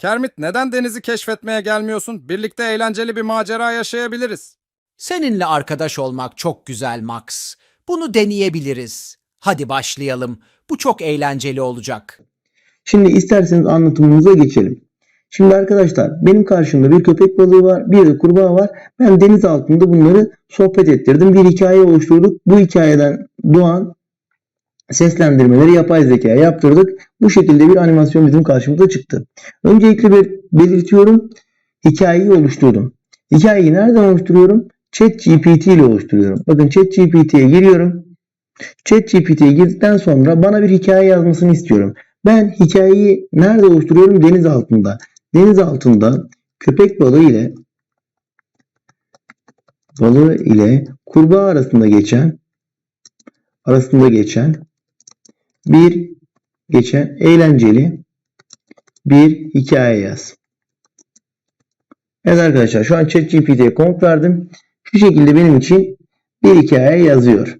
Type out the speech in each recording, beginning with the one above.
Kermit neden denizi keşfetmeye gelmiyorsun? Birlikte eğlenceli bir macera yaşayabiliriz. Seninle arkadaş olmak çok güzel Max. Bunu deneyebiliriz. Hadi başlayalım. Bu çok eğlenceli olacak. Şimdi isterseniz anlatımımıza geçelim. Şimdi arkadaşlar benim karşımda bir köpek balığı var, bir de kurbağa var. Ben deniz altında bunları sohbet ettirdim. Bir hikaye oluşturduk. Bu hikayeden doğan seslendirmeleri yapay zekaya yaptırdık. Bu şekilde bir animasyon bizim karşımıza çıktı. Öncelikle bir belirtiyorum. Hikayeyi oluşturdum. Hikayeyi nereden oluşturuyorum? ChatGPT ile oluşturuyorum. Bakın ChatGPT'ye giriyorum. ChatGPT'ye girdikten sonra bana bir hikaye yazmasını istiyorum. Ben hikayeyi nerede oluşturuyorum? Deniz altında. Deniz altında köpek balığı ile balığı ile kurbağa arasında geçen arasında geçen bir geçen eğlenceli bir hikaye yaz. Evet arkadaşlar şu an ChatGPT'ye komut verdim. Şu şekilde benim için bir hikaye yazıyor.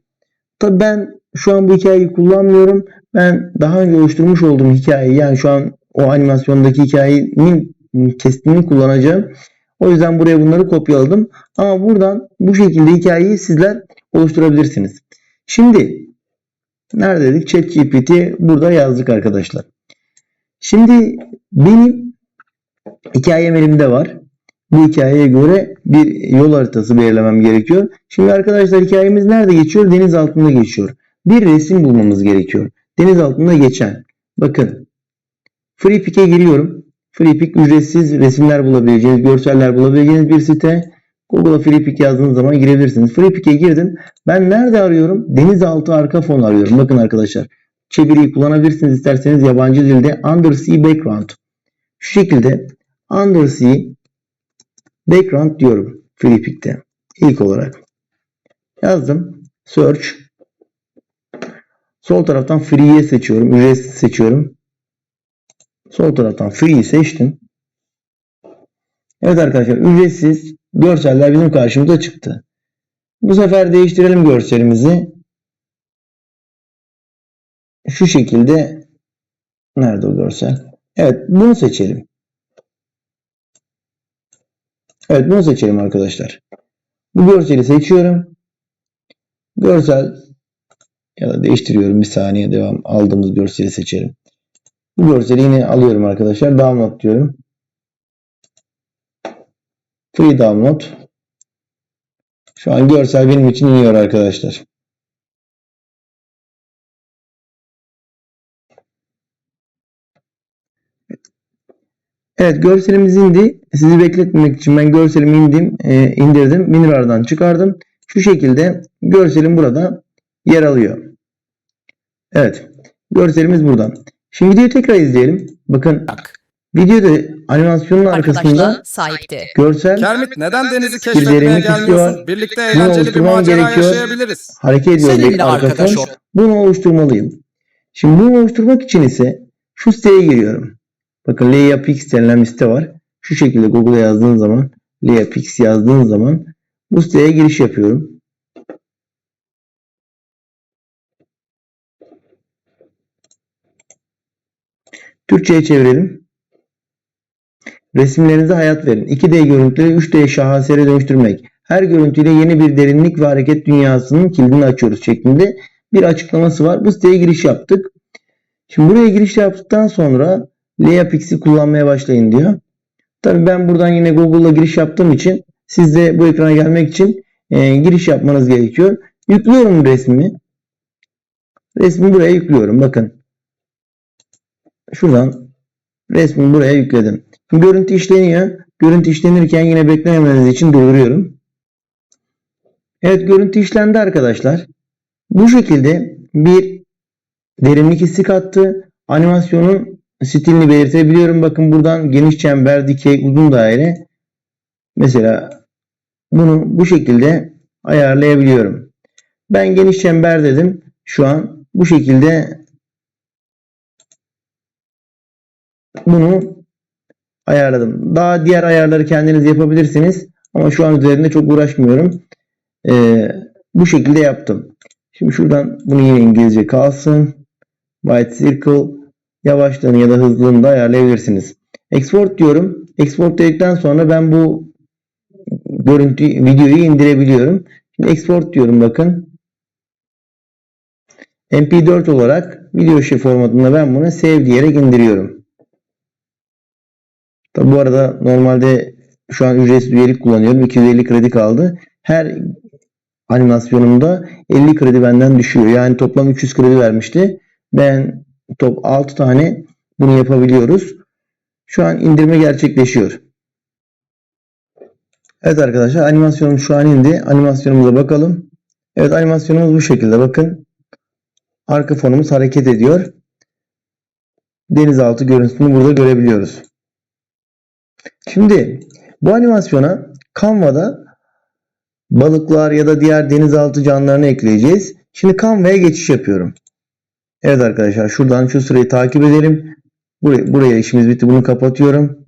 Tabii ben şu an bu hikayeyi kullanmıyorum. Ben daha önce oluşturmuş olduğum hikayeyi yani şu an o animasyondaki hikayenin kesitini kullanacağım. O yüzden buraya bunları kopyaladım. Ama buradan bu şekilde hikayeyi sizler oluşturabilirsiniz. Şimdi nerede dedik? ChatGPT burada yazdık arkadaşlar. Şimdi benim hikayem elimde var. Bu hikayeye göre bir yol haritası belirlemem gerekiyor. Şimdi arkadaşlar hikayemiz nerede geçiyor? Deniz altında geçiyor. Bir resim bulmamız gerekiyor. Deniz altında geçen. Bakın. FreePick'e giriyorum. FreePick ücretsiz resimler bulabileceğiniz, görseller bulabileceğiniz bir site. Google'a FreePick yazdığınız zaman girebilirsiniz. FreePick'e girdim. Ben nerede arıyorum? Denizaltı arka fon arıyorum. Bakın arkadaşlar. Çeviriyi kullanabilirsiniz isterseniz yabancı dilde Undersea Background. Şu şekilde Undersea Background diyorum FreePick'te. İlk olarak. Yazdım. Search. Sol taraftan Free'ye seçiyorum. Ücretsiz seçiyorum. Sol taraftan Free'yi seçtim. Evet arkadaşlar ücretsiz görseller bizim karşımıza çıktı. Bu sefer değiştirelim görselimizi. Şu şekilde nerede o görsel? Evet bunu seçelim. Evet bunu seçelim arkadaşlar. Bu görseli seçiyorum. Görsel ya da değiştiriyorum bir saniye devam aldığımız görseli seçelim. Bu görseli yine alıyorum arkadaşlar. Download diyorum. Free download. Şu an görsel benim için iniyor arkadaşlar. Evet görselimiz indi. Sizi bekletmemek için ben görselimi indim, e, indirdim. WinRAR'dan çıkardım. Şu şekilde görselim burada yer alıyor. Evet. Görselimiz burada. Şimdi videoyu tekrar izleyelim. Bakın Bak. Videoda animasyonun arkasında sahipti. görsel Kermit neden denizi keşfetmeye derinlik gelmiyorsun? var. Birlikte Bunu eğlenceli bir oluşturmam macera gerekiyor. yaşayabiliriz. hareket ediyor. Seninle bir arka arkadaş fon. ol. Bunu oluşturmalıyım. Şimdi bunu oluşturmak için ise şu siteye giriyorum. Bakın LeaPix denilen bir site var. Şu şekilde Google'a yazdığın zaman LeaPix yazdığın zaman bu siteye giriş yapıyorum. Türkçe'ye çevirelim. Resimlerinize hayat verin. 2D görüntüleri 3D şahesere dönüştürmek. Her görüntüyle yeni bir derinlik ve hareket dünyasının kilidini açıyoruz şeklinde bir açıklaması var. Bu siteye giriş yaptık. Şimdi buraya giriş yaptıktan sonra LeaPix'i kullanmaya başlayın diyor. Tabii ben buradan yine Google'la giriş yaptığım için siz de bu ekrana gelmek için e, giriş yapmanız gerekiyor. Yüklüyorum resmi. Resmi buraya yüklüyorum. Bakın. Şuradan resmi buraya yükledim. Görüntü işleniyor. Görüntü işlenirken yine beklememeniz için durduruyorum. Evet görüntü işlendi arkadaşlar. Bu şekilde bir derinlik hissi kattı. Animasyonun stilini belirtebiliyorum. Bakın buradan geniş çember, dikey, uzun daire. Mesela bunu bu şekilde ayarlayabiliyorum. Ben geniş çember dedim. Şu an bu şekilde bunu ayarladım. Daha diğer ayarları kendiniz yapabilirsiniz. Ama şu an üzerinde çok uğraşmıyorum. Ee, bu şekilde yaptım. Şimdi şuradan bunu yine İngilizce kalsın. White Circle yavaşlığını ya da hızlılığını da ayarlayabilirsiniz. Export diyorum. Export dedikten sonra ben bu görüntü videoyu indirebiliyorum. Şimdi export diyorum bakın. MP4 olarak video şey formatında ben bunu save diyerek indiriyorum. Tabi bu arada normalde şu an ücretsiz üyelik kullanıyorum. 250 kredi kaldı. Her animasyonumda 50 kredi benden düşüyor. Yani toplam 300 kredi vermişti. Ben top 6 tane bunu yapabiliyoruz. Şu an indirme gerçekleşiyor. Evet arkadaşlar animasyonum şu an indi. Animasyonumuza bakalım. Evet animasyonumuz bu şekilde bakın. Arka fonumuz hareket ediyor. Denizaltı görüntüsünü burada görebiliyoruz. Şimdi bu animasyona Canva'da balıklar ya da diğer denizaltı canlılarını ekleyeceğiz. Şimdi Canva'ya geçiş yapıyorum. Evet arkadaşlar şuradan şu sırayı takip edelim. Buraya, buraya işimiz bitti. Bunu kapatıyorum.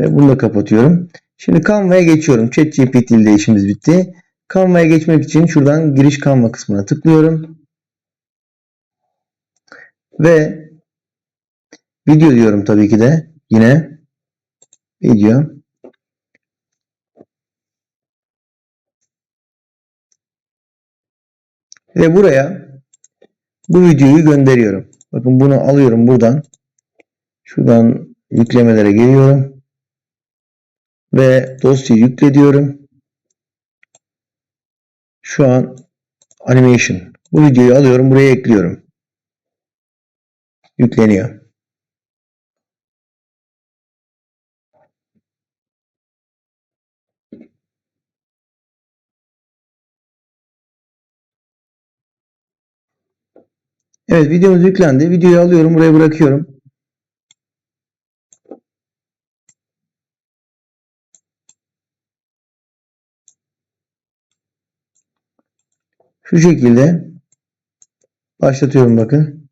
Ve bunu da kapatıyorum. Şimdi Canva'ya geçiyorum. ChatGPT ile işimiz bitti. Canva'ya geçmek için şuradan giriş Canva kısmına tıklıyorum. Ve video diyorum tabii ki de. Yine video. Ve buraya bu videoyu gönderiyorum. Bakın bunu alıyorum buradan. Şuradan yüklemelere geliyorum. Ve dosyayı yükle. Şu an animation. Bu videoyu alıyorum. Buraya ekliyorum. Yükleniyor. Evet videomuz yüklendi. Videoyu alıyorum. Buraya bırakıyorum. Şu şekilde başlatıyorum bakın.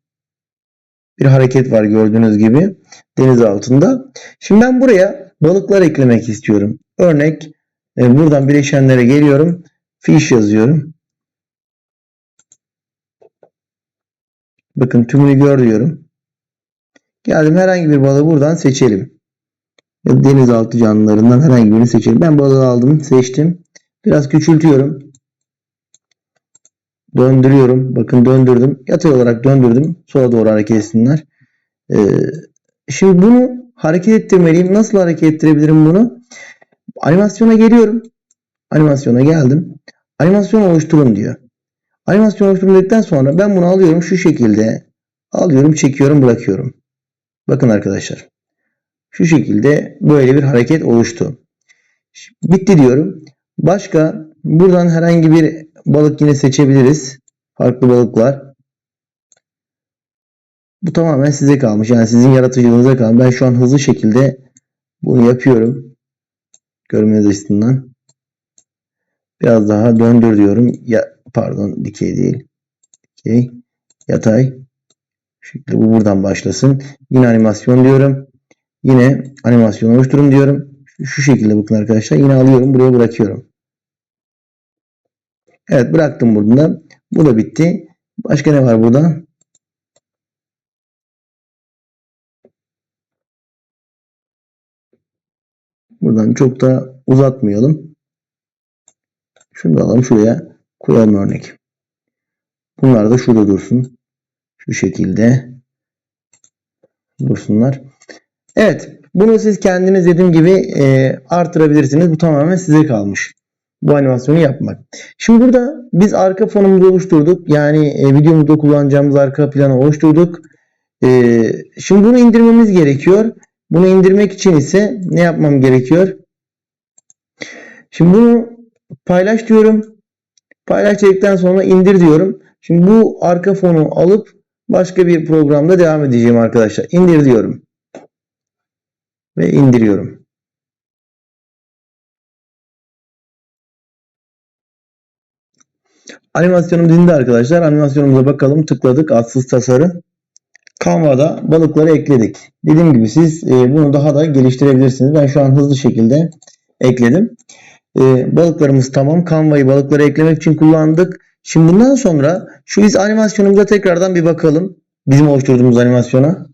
Bir hareket var gördüğünüz gibi deniz altında. Şimdi ben buraya balıklar eklemek istiyorum. Örnek e, buradan bileşenlere geliyorum. Fish yazıyorum. Bakın tümünü gör diyorum. Geldim herhangi bir balığı buradan seçelim. Ya denizaltı canlılarından herhangi birini seçelim. Ben balığı aldım, seçtim. Biraz küçültüyorum. Döndürüyorum. Bakın döndürdüm. Yatay olarak döndürdüm. Sola doğru hareket etsinler. Ee, şimdi bunu hareket ettirmeliyim. Nasıl hareket ettirebilirim bunu? Animasyona geliyorum. Animasyona geldim. Animasyon oluşturun diyor. Animasyon oluşturun dedikten sonra ben bunu alıyorum şu şekilde. Alıyorum, çekiyorum, bırakıyorum. Bakın arkadaşlar. Şu şekilde böyle bir hareket oluştu. Bitti diyorum. Başka buradan herhangi bir balık yine seçebiliriz. Farklı balıklar. Bu tamamen size kalmış. Yani sizin yaratıcılığınıza kalmış. Ben şu an hızlı şekilde bunu yapıyorum. Görmeniz açısından. Biraz daha döndür diyorum. Ya, pardon dikey değil. Dikey. Yatay. Şekilde bu buradan başlasın. Yine animasyon diyorum. Yine animasyon oluşturun diyorum. Şu şekilde bakın arkadaşlar. Yine alıyorum. Buraya bırakıyorum. Evet bıraktım burada. Bu da bitti. Başka ne var burada? Buradan çok da uzatmayalım. Şunu da alalım şuraya koyalım örnek. Bunlar da şurada dursun. Şu şekilde dursunlar. Evet. Bunu siz kendiniz dediğim gibi e, artırabilirsiniz. Bu tamamen size kalmış. Bu animasyonu yapmak. Şimdi burada biz arka fonumuzu oluşturduk. Yani e, videomuzda kullanacağımız arka planı oluşturduk. E, şimdi bunu indirmemiz gerekiyor. Bunu indirmek için ise ne yapmam gerekiyor? Şimdi bunu paylaş diyorum. Paylaş sonra indir diyorum. Şimdi bu arka fonu alıp başka bir programda devam edeceğim arkadaşlar. İndir diyorum. Ve indiriyorum. Animasyonum dindi arkadaşlar. Animasyonumuza bakalım. Tıkladık. Atsız tasarım. Canva'da balıkları ekledik. Dediğim gibi siz e, bunu daha da geliştirebilirsiniz. Ben şu an hızlı şekilde ekledim. E, balıklarımız tamam. Canva'yı balıkları eklemek için kullandık. Şimdi bundan sonra şu biz animasyonumuza tekrardan bir bakalım. Bizim oluşturduğumuz animasyona.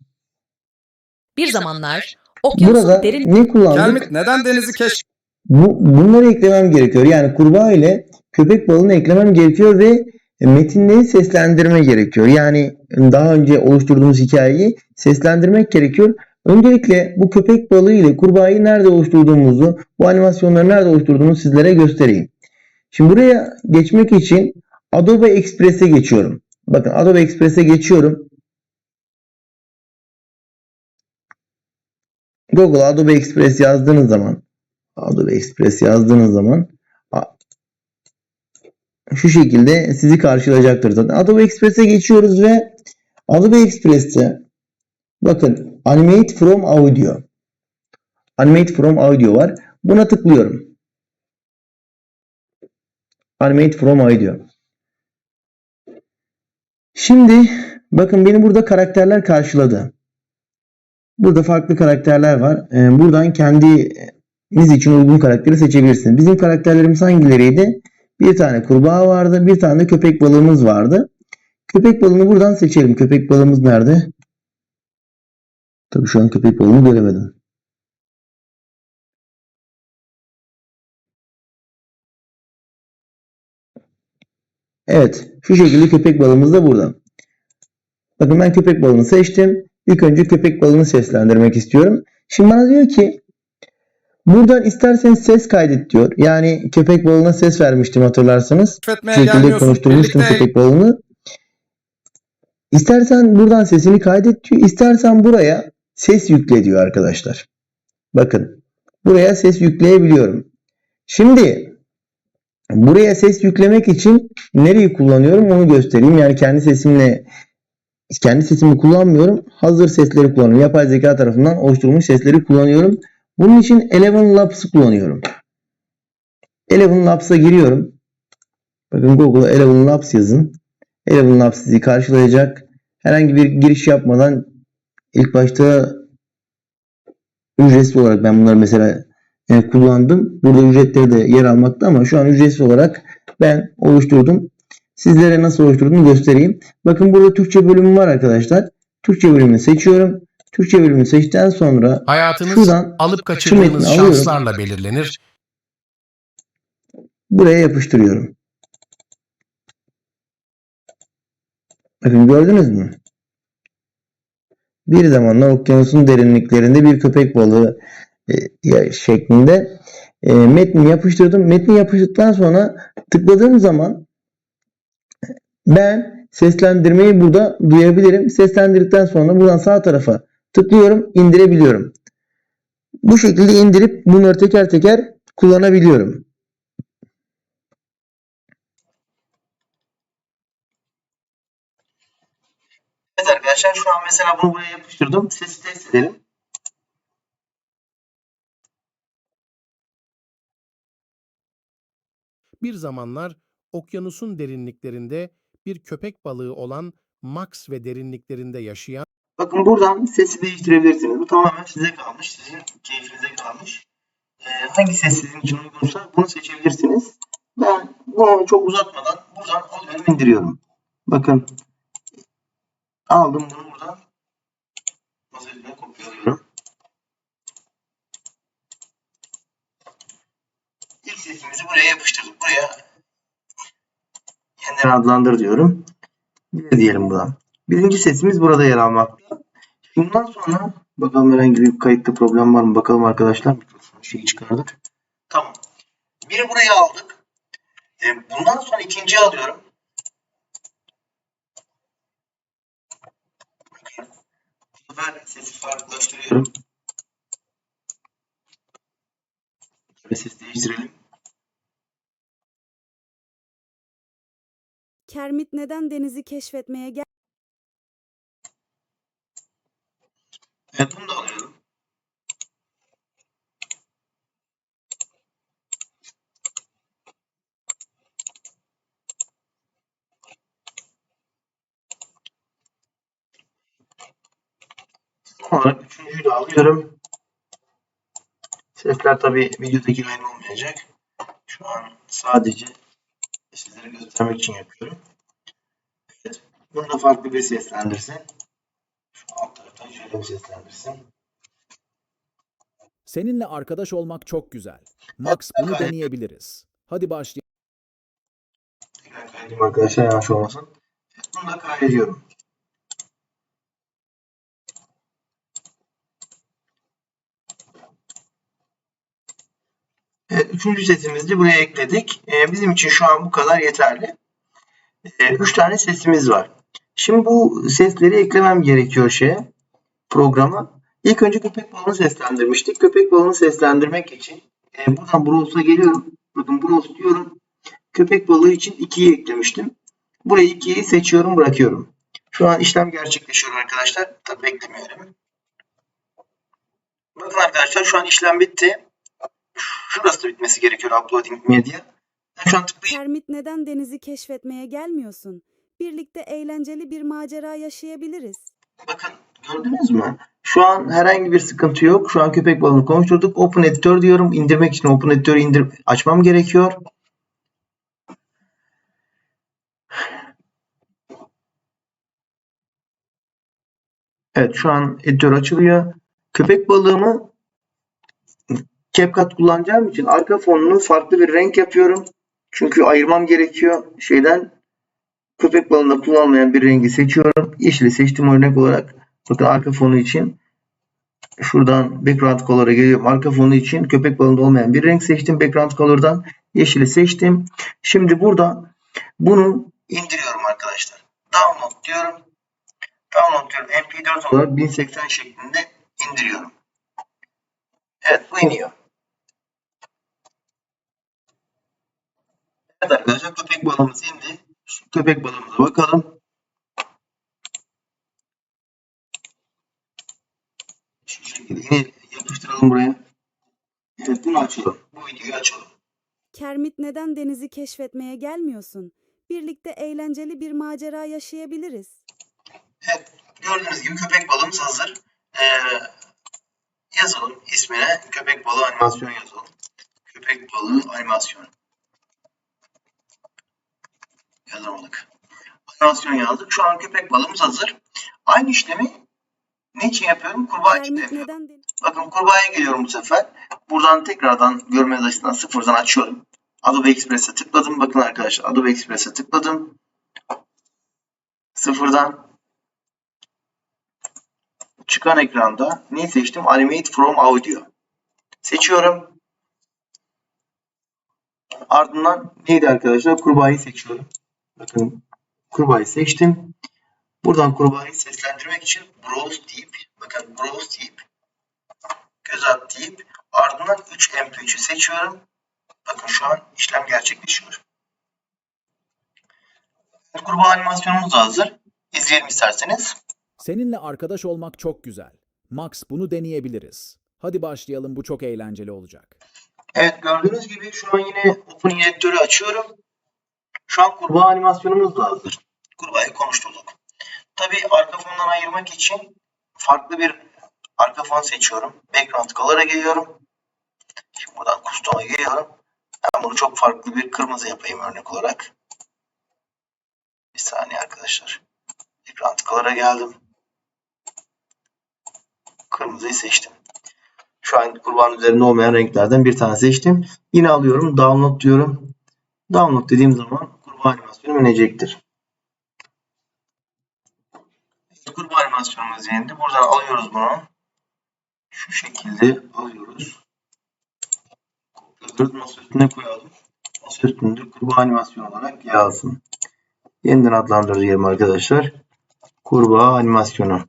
Bir zamanlar okyanusun Burada derin ne kullandık? Kermit neden denizi keş... Bu, bunları eklemem gerekiyor. Yani kurbağa ile köpek balığını eklemem gerekiyor ve metinleri seslendirme gerekiyor. Yani daha önce oluşturduğumuz hikayeyi seslendirmek gerekiyor. Öncelikle bu köpek balığı ile kurbağayı nerede oluşturduğumuzu, bu animasyonları nerede oluşturduğumuzu sizlere göstereyim. Şimdi buraya geçmek için Adobe Express'e geçiyorum. Bakın Adobe Express'e geçiyorum. Google Adobe Express yazdığınız zaman Adobe Express yazdığınız zaman şu şekilde sizi karşılayacaktır zaten. Adobe Express'e geçiyoruz ve Adobe Express'te bakın Animate from Audio Animate from Audio var. Buna tıklıyorum. Animate from Audio. Şimdi bakın beni burada karakterler karşıladı. Burada farklı karakterler var. Ee, buradan kendiniz için uygun karakteri seçebilirsiniz. Bizim karakterlerimiz hangileriydi? Bir tane kurbağa vardı. Bir tane köpek balığımız vardı. Köpek balığını buradan seçelim. Köpek balığımız nerede? Tabii şu an köpek balığını göremedim. Evet. Şu şekilde köpek balığımız da burada. Bakın ben köpek balığını seçtim. İlk önce köpek balığını seslendirmek istiyorum. Şimdi bana diyor ki buradan isterseniz ses kaydet diyor. Yani köpek balığına ses vermiştim hatırlarsanız. Keşfetmeye şekilde konuşturmuştum Birlikte köpek balığını. İstersen buradan sesini kaydet diyor. İstersen buraya ses yükle diyor arkadaşlar. Bakın. Buraya ses yükleyebiliyorum. Şimdi buraya ses yüklemek için nereyi kullanıyorum onu göstereyim. Yani kendi sesimle kendi sesimi kullanmıyorum. Hazır sesleri kullanıyorum. Yapay zeka tarafından oluşturulmuş sesleri kullanıyorum. Bunun için Eleven Labs'ı kullanıyorum. Eleven Labs'a giriyorum. Bakın Google'a Eleven Labs yazın. Eleven Labs sizi karşılayacak. Herhangi bir giriş yapmadan ilk başta ücretsiz olarak ben bunları mesela e, kullandım. Burada ücretleri de yer almakta ama şu an ücretsiz olarak ben oluşturdum. Sizlere nasıl oluşturduğumu göstereyim. Bakın burada Türkçe bölümü var arkadaşlar. Türkçe bölümünü seçiyorum. Türkçe bölümünü seçtikten sonra Hayatınız Şuradan alıp kaçırdığınız alıyorum. şanslarla belirlenir. buraya yapıştırıyorum. Bakın gördünüz mü? Bir zamanlar okyanusun derinliklerinde bir köpek balığı e, şeklinde e, metni yapıştırdım. Metni yapıştırdıktan sonra tıkladığım zaman ben seslendirmeyi burada duyabilirim. Seslendirdikten sonra buradan sağ tarafa tıklıyorum, indirebiliyorum. Bu şekilde indirip bunları teker teker kullanabiliyorum. Evet arkadaşlar şu an mesela bunu buraya yapıştırdım. Sesi test edelim. Bir zamanlar okyanusun derinliklerinde bir köpek balığı olan Max ve derinliklerinde yaşayan Bakın buradan sesi değiştirebilirsiniz. Bu tamamen size kalmış. Sizin keyfinize kalmış. Ee, hangi ses sizin için uygunsa bunu seçebilirsiniz. Ben bunu çok uzatmadan buradan alıyorum indiriyorum. Bakın aldım bunu buradan masa kopyalıyorum. İlk sesimizi buraya yapıştırdık. Buraya kendini adlandır diyorum. Bir diyelim buradan. Birinci sesimiz burada yer almakta. Bundan sonra bakalım herhangi bir kayıtta problem var mı? Bakalım arkadaşlar. Şeyi çıkardık. Tamam. Biri buraya aldık. E, bundan sonra ikinciyi alıyorum. Bakın. Bu sefer sesi farklılaştırıyorum. Şöyle ses değiştirelim. Kermit neden denizi keşfetmeye gel Evet bunu da alıyorum. Son olarak üçüncüyü de alıyorum. Sesler tabi videodaki aynı olmayacak. Şu an sadece sizlere göstermek için yapıyorum. Evet. Bunu da farklı bir seslendirsin. Şu alt taraftan şöyle bir seslendirsin. Seninle arkadaş olmak çok güzel. Max bunu deneyebiliriz. Hadi başlayalım. Tekrar kaydedeyim arkadaşlar yanlış olmasın. Bunu da kaydediyorum. Üçüncü sesimizi buraya ekledik. Ee, bizim için şu an bu kadar yeterli. Ee, üç tane sesimiz var. Şimdi bu sesleri eklemem gerekiyor şeye, programa. İlk önce köpek balığını seslendirmiştik. Köpek balığını seslendirmek için e, buradan Browse'a geliyorum. Bakın Browse diyorum. Köpek balığı için 2'yi eklemiştim. Burayı 2'yi seçiyorum, bırakıyorum. Şu an işlem gerçekleşiyor arkadaşlar. Tabii beklemiyorum. Bakın arkadaşlar şu an işlem bitti. Şurası bitmesi gerekiyor uploading media. Ben şu an tıklayayım. Kermit neden denizi keşfetmeye gelmiyorsun? Birlikte eğlenceli bir macera yaşayabiliriz. Bakın gördünüz mü? Şu an herhangi bir sıkıntı yok. Şu an köpek balığını konuşturduk. Open Editor diyorum. İndirmek için Open Editor'ı indir açmam gerekiyor. Evet şu an editör açılıyor. Köpek balığımı CapCut kullanacağım için arka fonunu farklı bir renk yapıyorum. Çünkü ayırmam gerekiyor şeyden. Köpek balığında kullanmayan bir rengi seçiyorum. Yeşili seçtim örnek olarak. Bakın arka fonu için. Şuradan background color'a geliyorum. Arka fonu için köpek balığında olmayan bir renk seçtim. Background color'dan yeşili seçtim. Şimdi burada bunu indiriyorum arkadaşlar. Download diyorum. Download diyorum. MP4 olarak 1080 şeklinde indiriyorum. Evet bu iniyor. Evet arkadaşlar köpek balığımız indi. Şu köpek balığımıza bakalım. Şu şekilde yine yapıştıralım buraya. Evet bunu açalım. Bu videoyu açalım. Kermit neden denizi keşfetmeye gelmiyorsun? Birlikte eğlenceli bir macera yaşayabiliriz. Evet gördüğünüz gibi köpek balığımız hazır. Ee, yazalım ismine köpek balığı animasyon yazalım. Köpek balığı animasyon. Yazamadık. Animasyon yazdık. Şu an köpek balığımız hazır. Aynı işlemi ne için yapıyorum? Kurbağa için yapıyorum. Bakın kurbağaya geliyorum bu sefer. Buradan tekrardan görmeniz açısından sıfırdan açıyorum. Adobe Express'e tıkladım. Bakın arkadaşlar Adobe Express'e tıkladım. Sıfırdan çıkan ekranda ne seçtim? Animate from Audio. Seçiyorum. Ardından neydi arkadaşlar? Kurbağayı seçiyorum. Bakın kurbağayı seçtim. Buradan kurbağayı seslendirmek için browse deyip bakın browse deyip göz at deyip ardından 3 MP3'ü seçiyorum. Bakın şu an işlem gerçekleşiyor. Kurbağa animasyonumuz da hazır. İzleyelim isterseniz. Seninle arkadaş olmak çok güzel. Max bunu deneyebiliriz. Hadi başlayalım bu çok eğlenceli olacak. Evet gördüğünüz gibi şu an yine Open Editör'ü açıyorum. Şu an kurbağa animasyonumuz da hazır. Kurbağayı konuşturduk. Tabii arka fondan ayırmak için farklı bir arka fon seçiyorum. Background Color'a geliyorum. Şimdi buradan Custom'a geliyorum. Ben bunu çok farklı bir kırmızı yapayım örnek olarak. Bir saniye arkadaşlar. Background Color'a geldim. Kırmızıyı seçtim. Şu an kurbanın üzerinde olmayan renklerden bir tane seçtim. Yine alıyorum. Download diyorum. Download dediğim zaman kurbağa animasyonu inecektir. Kurbağa animasyonumuz indi. Buradan alıyoruz bunu. Şu şekilde alıyoruz. Kopyalıyoruz. Masa üstüne koyalım. Masa üstünde kurbağa animasyonu olarak yazsın. Yeniden adlandırıyorum arkadaşlar. Kurbağa animasyonu.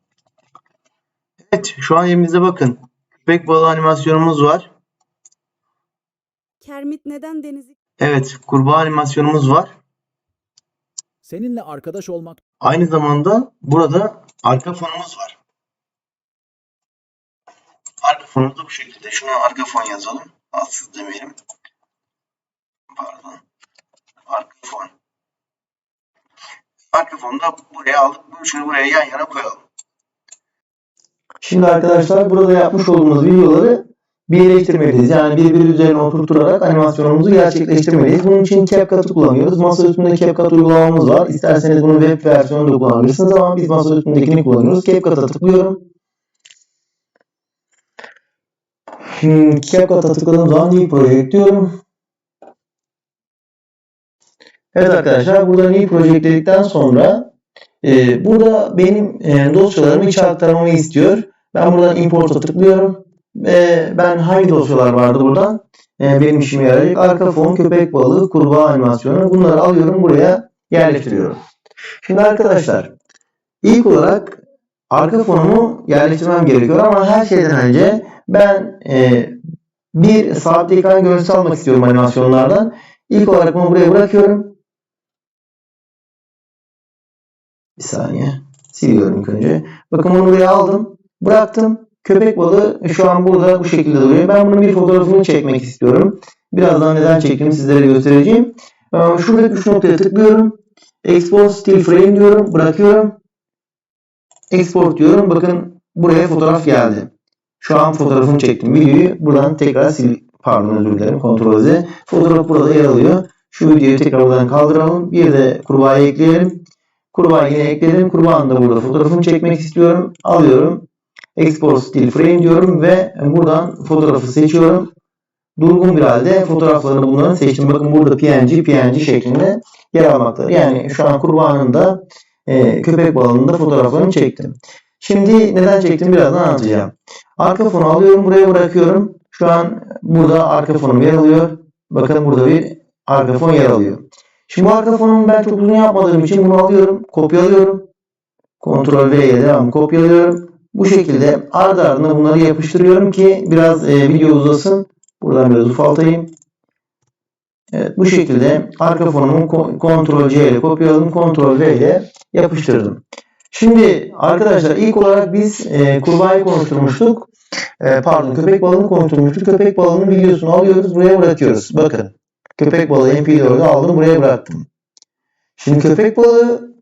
Evet şu an elimizde bakın. Köpek balığı animasyonumuz var. Kermit neden denizi Evet kurbağa animasyonumuz var. Seninle arkadaş olmak Aynı zamanda burada arka fonumuz var. Arka fonumuz da bu şekilde. Şuna arka fon yazalım. Alsız demeyelim. Pardon. Arka fon. Arka fonu da buraya aldık. Bu üçünü buraya yan yana koyalım. Şimdi arkadaşlar burada yapmış olduğumuz videoları birleştirmeliyiz. Yani birbiri üzerine oturturarak animasyonumuzu gerçekleştirmeliyiz. Bunun için CapCut'ı kullanıyoruz. Masa üstünde CapCut uygulamamız var. İsterseniz bunun web versiyonunu da kullanabilirsiniz ama biz masa üstündekini kullanıyoruz. CapCut'a tıklıyorum. Şimdi CapCut'a tıkladığım zaman New Project diyorum. Evet arkadaşlar burada New Project dedikten sonra e, burada benim e, dosyalarımı içe aktarmamı istiyor. Ben buradan Import'a tıklıyorum. Ve ben hangi dosyalar vardı buradan? E, benim işime yarayacak. Arka fon, köpek balığı, kurbağa animasyonu. Bunları alıyorum buraya yerleştiriyorum. Şimdi arkadaşlar ilk olarak arka fonumu yerleştirmem gerekiyor ama her şeyden önce ben e, bir sabit ekran görüntüsü almak istiyorum animasyonlardan. İlk olarak bunu buraya bırakıyorum. Bir saniye. Siliyorum ilk önce. Bakın bunu buraya aldım. Bıraktım. Köpek balığı şu an burada bu şekilde duruyor. Ben bunun bir fotoğrafını çekmek istiyorum. Birazdan neden çektiğimi sizlere göstereceğim. Ee, Şuradaki üç noktaya tıklıyorum. Export Still Frame diyorum. Bırakıyorum. Export diyorum. Bakın buraya fotoğraf geldi. Şu an fotoğrafını çektim. Videoyu buradan tekrar sil. Pardon özür dilerim. Ctrl Z. Fotoğraf burada yer alıyor. Şu videoyu tekrar buradan kaldıralım. Bir de kurbağayı ekleyelim. Kurbağa yine ekledim. Kurbağanın da burada fotoğrafını çekmek istiyorum. Alıyorum. Export Still Frame diyorum ve buradan fotoğrafı seçiyorum. Durgun bir halde fotoğraflarını bunların seçtim. Bakın burada PNG, PNG şeklinde yer almaktadır. Yani şu an kurbağanın da e, köpek balığının da fotoğraflarını çektim. Şimdi neden çektim birazdan anlatacağım. Arka fonu alıyorum buraya bırakıyorum. Şu an burada arka fonum yer alıyor. Bakın burada bir arka fon yer alıyor. Şimdi bu arka fonumu ben çok uzun yapmadığım için bunu alıyorum. Kopyalıyorum. Ctrl V ile devam kopyalıyorum. Bu şekilde ardı ardına bunları yapıştırıyorum ki biraz e, video uzasın. Buradan biraz ufaltayım. Evet, bu şekilde arka fonumu Ctrl C ile kopyaladım. Ctrl V ile yapıştırdım. Şimdi arkadaşlar ilk olarak biz e, kurbağayı konuşturmuştuk. E, pardon köpek balığını konuşturmuştuk. Köpek balığının videosunu alıyoruz buraya bırakıyoruz. Bakın köpek balığı MP4'ü aldım buraya bıraktım. Şimdi köpek balığı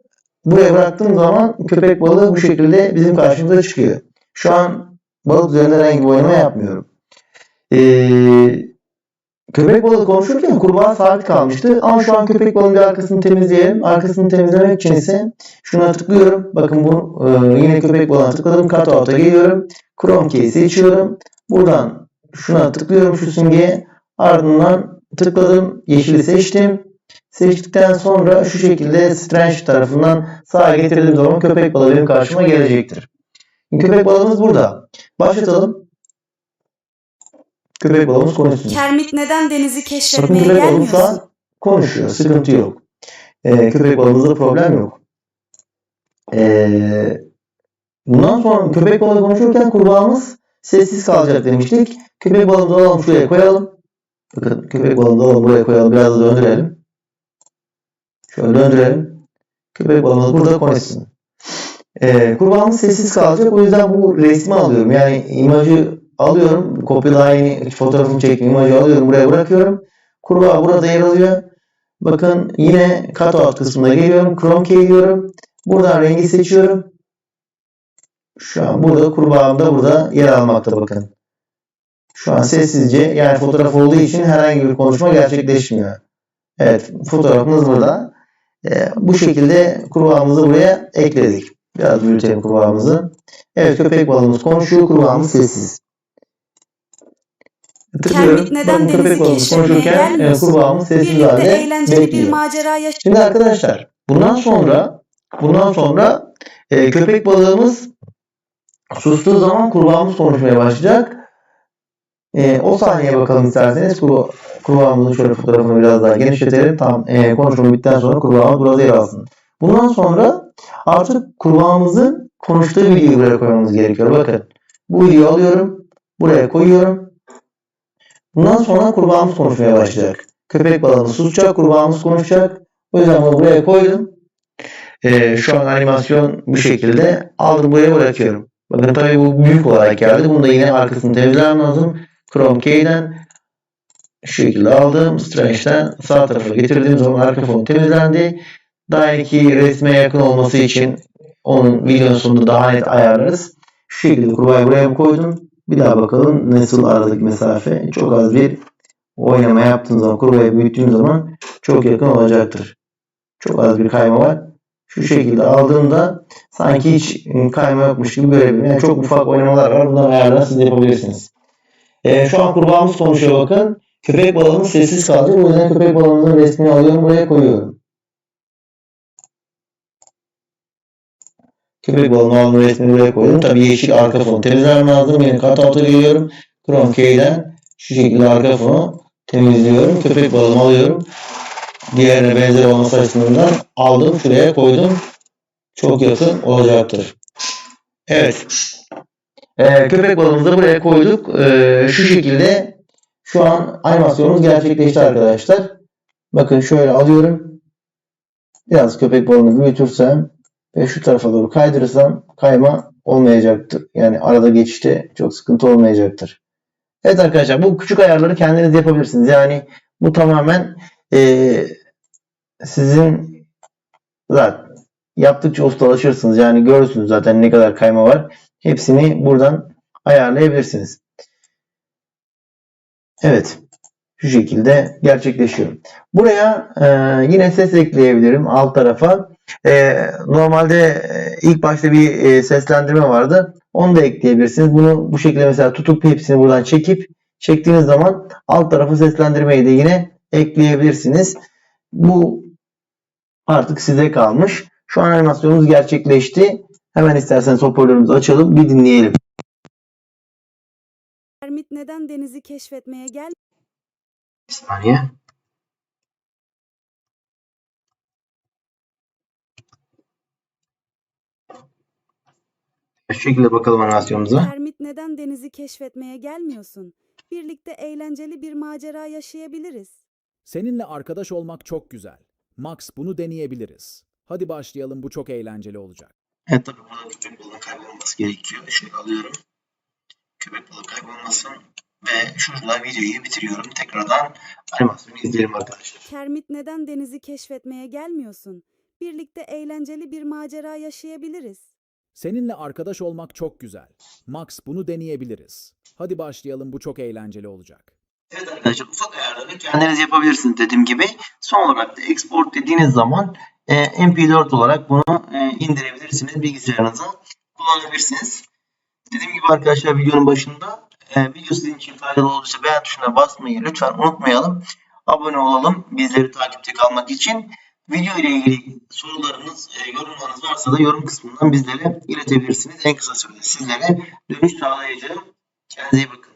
buraya bıraktığım zaman köpek balığı bu şekilde bizim karşımıza çıkıyor. Şu an balık üzerinde herhangi bir oynama yapmıyorum. Ee, köpek balığı konuşurken kurbağa sabit kalmıştı. Ama şu an köpek balığının arkasını temizleyelim. Arkasını temizlemek için ise şuna tıklıyorum. Bakın bu e, yine köpek balığına tıkladım. Cutout'a geliyorum. Chrome key'i seçiyorum. Buradan şuna tıklıyorum şu simgeye. Ardından tıkladım. Yeşili seçtim. Seçtikten sonra şu şekilde Strange tarafından sağa getirdiğim zaman köpek balığı benim karşıma gelecektir. Köpek balığımız burada. Başlatalım. Köpek balığımız konuşsun. Kermit neden denizi Bakın keşfetmeye köpek balığımız şu an konuşuyor. Sıkıntı yok. Ee, köpek balığımızda problem yok. Ee, bundan sonra köpek balığı konuşurken kurbağamız sessiz kalacak demiştik. Köpek balığımızı alalım şuraya koyalım. Bakın köpek balığımızı alalım buraya koyalım. Biraz da döndürelim. Şöyle döndürelim. Köpek balığımız burada konuşsun. Ee, kurbağamız sessiz kalacak. O yüzden bu resmi alıyorum. Yani imajı alıyorum. Kopyada aynı fotoğrafını çektim. imajı alıyorum. Buraya bırakıyorum. Kurbağa burada yer alıyor. Bakın yine cutout kısmına geliyorum. Chrome key diyorum. Buradan rengi seçiyorum. Şu an burada kurbağam da burada yer almakta bakın. Şu an sessizce yani fotoğraf olduğu için herhangi bir konuşma gerçekleşmiyor. Evet fotoğrafımız burada. Ee, bu şekilde kurbağamızı buraya ekledik. Biraz büyütelim kurbağamızı. Evet köpek balığımız konuşuyor. Kurbağamız sessiz. Tıklıyorum. Neden Bakın köpek balığımız konuşurken e, kurbağamız sessiz halde eğlenceli bir macera yaş Şimdi arkadaşlar bundan sonra bundan sonra e, köpek balığımız sustuğu zaman kurbağamız konuşmaya başlayacak. E, o sahneye bakalım isterseniz. Kurba, kurbağamızın şöyle fotoğrafını biraz daha genişletelim. Tam e, konuşma bittikten sonra kurbağamız burada yer alsın. Bundan sonra artık kurbağamızın konuştuğu videoyu buraya koymamız gerekiyor. Bakın bu videoyu alıyorum. Buraya koyuyorum. Bundan sonra kurbağamız konuşmaya başlayacak. Köpek balığımız susacak, kurbağamız konuşacak. O yüzden bunu buraya koydum. Ee, şu an animasyon bu şekilde. Aldım buraya bırakıyorum. Bakın tabii bu büyük olarak geldi. Bunu da yine arkasını temizlemem lazım. Chrome Key'den şu şekilde aldım. Strange'den sağ tarafa getirdiğim zaman arka fon temizlendi. Daha iki resme yakın olması için onun videonun sonunda daha net ayarlarız. Şu şekilde kurbağayı buraya koydum. Bir daha bakalım nasıl aradaki mesafe. Çok az bir oynama yaptığım zaman, kurbağayı büyüttüğüm zaman çok yakın olacaktır. Çok az bir kayma var. Şu şekilde aldığımda sanki hiç kayma yokmuş gibi görebilirim. Yani çok ufak oynamalar var. Bunları ayarlar siz yapabilirsiniz. Ee, şu an kurbağamız konuşuyor bakın. Köpek balığımız sessiz kalacak. O yüzden köpek balığımızın resmini alıyorum buraya koyuyorum. Köpek balığının alnı resmini buraya koydum. Tabii yeşil arka fon. Temizlemem lazım. Yine cutout'a geliyorum. Chrome Key'den şu şekilde arka fonu temizliyorum. Köpek balığımı alıyorum. Diğerine benzer olması açısından aldım. Şuraya koydum. Çok yakın olacaktır. Evet. Ee, köpek balığımızı buraya koyduk. Ee, şu şekilde şu an animasyonumuz gerçekleşti arkadaşlar. Bakın şöyle alıyorum. Biraz köpek balığını büyütürsem ve şu tarafa doğru kaydırırsam kayma olmayacaktır. Yani arada geçişte çok sıkıntı olmayacaktır. Evet arkadaşlar bu küçük ayarları kendiniz yapabilirsiniz. Yani bu tamamen eee, sizin zaten yaptıkça ustalaşırsınız. Yani görürsünüz zaten ne kadar kayma var. Hepsini buradan ayarlayabilirsiniz. Evet. Şu şekilde gerçekleşiyor. Buraya e, yine ses ekleyebilirim alt tarafa. E, normalde e, ilk başta bir e, seslendirme vardı. Onu da ekleyebilirsiniz. Bunu bu şekilde mesela tutup hepsini buradan çekip çektiğiniz zaman alt tarafa seslendirmeyi de yine ekleyebilirsiniz. Bu artık size kalmış. Şu an animasyonumuz gerçekleşti. Hemen isterseniz hoparlörümüzü açalım. Bir dinleyelim. Kermit neden denizi keşfetmeye gel? Bir saniye. Şu şekilde bakalım animasyonumuza. Kermit neden denizi keşfetmeye gelmiyorsun? Birlikte eğlenceli bir macera yaşayabiliriz. Seninle arkadaş olmak çok güzel. Max bunu deneyebiliriz. Hadi başlayalım bu çok eğlenceli olacak. Evet tabii burada köpek balığının kaybolması gerekiyor. Şöyle alıyorum. Köpek balığı kaybolmasın. Ve şurada videoyu bitiriyorum. Tekrardan animasyonu izleyelim arkadaşlar. Kermit neden denizi keşfetmeye gelmiyorsun? Birlikte eğlenceli bir macera yaşayabiliriz. Seninle arkadaş olmak çok güzel. Max bunu deneyebiliriz. Hadi başlayalım bu çok eğlenceli olacak. Evet arkadaşlar ufak ayarları kendiniz yapabilirsiniz dediğim gibi. Son olarak da export dediğiniz zaman e, MP4 olarak bunu e, indirebilirsiniz. Bilgisayarınıza kullanabilirsiniz. Dediğim gibi arkadaşlar videonun başında e, video sizin için faydalı olursa beğen tuşuna basmayı lütfen unutmayalım. Abone olalım bizleri takipte kalmak için. Video ile ilgili sorularınız, e, yorumlarınız varsa da yorum kısmından bizlere iletebilirsiniz. En kısa sürede sizlere dönüş sağlayacağım. Kendinize iyi bakın.